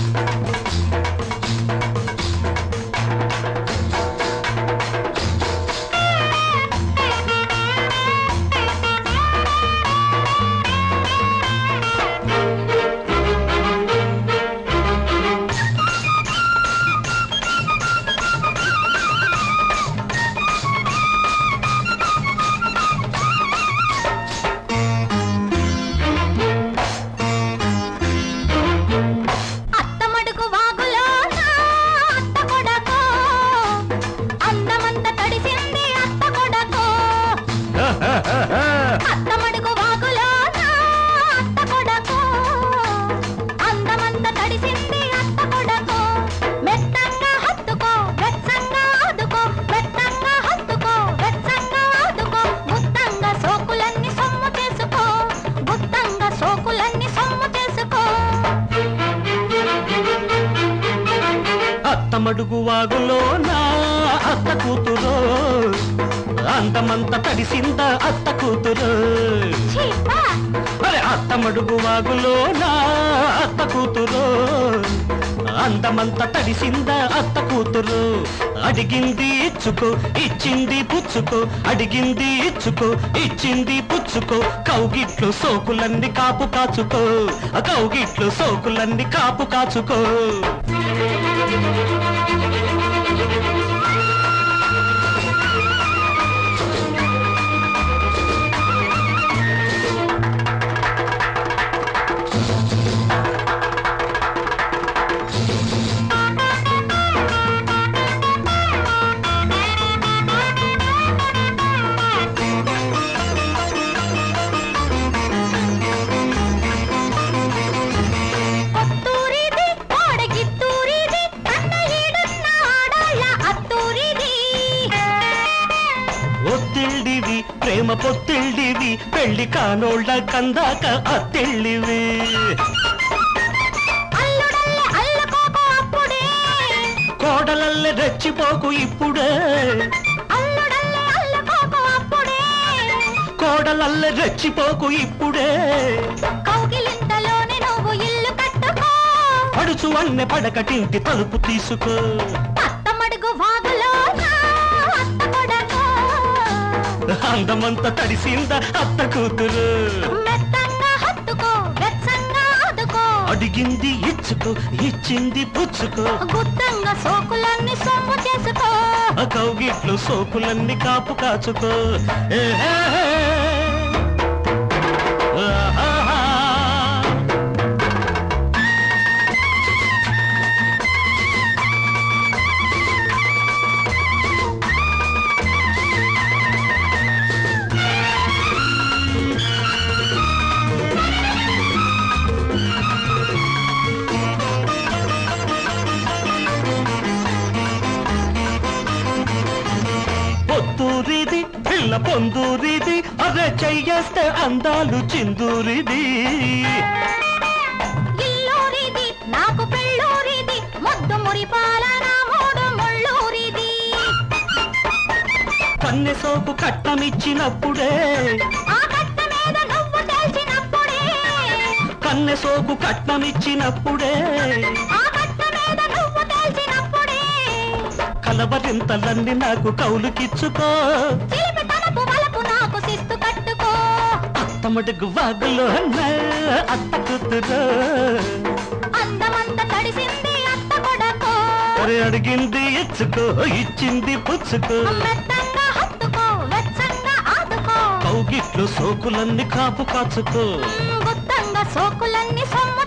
అత్తమడుగు అత్తమడుగు వాగులో నా అత్త కూతురు. అందమంత తడిసింద అత్త కూతురు. చీపా అరే అత్తమడుగు వాగులో నా అత్త కూతురు. అందమంత తడిసింద అత్త కూతురు? అడిగింది ఇచ్చుకో ఇచ్చింది పుచ్చుకో అడిగింది ఇచ్చుకో ఇచ్చింది పుచ్చుకో. కౌగిట్లు సోకులన్నీ కాపు కాచుకో కౌగిట్లు సోకులన్నీ కాపు కాచుకో. పొత్తిళ్ళివి పెళ్ళి కానోళ్ళ కందాక అల్లుకోకు అప్పుడే. కోడలల్లె రెచ్చిపోకు ఇప్పుడే. కోడలల్లె రెచ్చిపోకు ఇప్పుడే. కౌగిలింతలోనే నువ్వు ఇల్లు కట్టుకో. పడుచు అన్నె పడకటింటి తలుపు తీసుకో. అందమంత తడిసింద అత్త కూతురు? అడిగింది ఇచ్చుకో ఇచ్చింది పుచ్చుకో. గుత్తంగా సోకులన్నీ సొమ్ము చేసుకో. కౌగిట్లు సోకులన్నీ కాపు కాచుకో. ఏహే. పొత్తూరిది పిల్ల పొందూరిది అదే చెయ్యేస్తే అందాలు చిందూరిది. నాకు పెళ్ళూరిది ముద్దు మురిపాల నా మూడు ముళ్ళూరిది. కన్నె సోపు కట్టమిచ్చినప్పుడే ఆ కట్ట మీద నువ్వు తెలిసినప్పుడే కన్నె సోకు కట్నమిచ్చినప్పుడే. కలవరింతలన్నీ నాకు కౌలుకిచ్చుకో. అత్తమడుగు వాగులో అత్త కూతురు. అందమంత తడిసింది అత్త కొడకో. మరి అడిగింది ఇచ్చుకో ఇచ్చింది పుచ్చుకో. కౌగిట్లు సోకులన్నీ కాపు కాచుకో. సోకులన్నీ సొమ్ము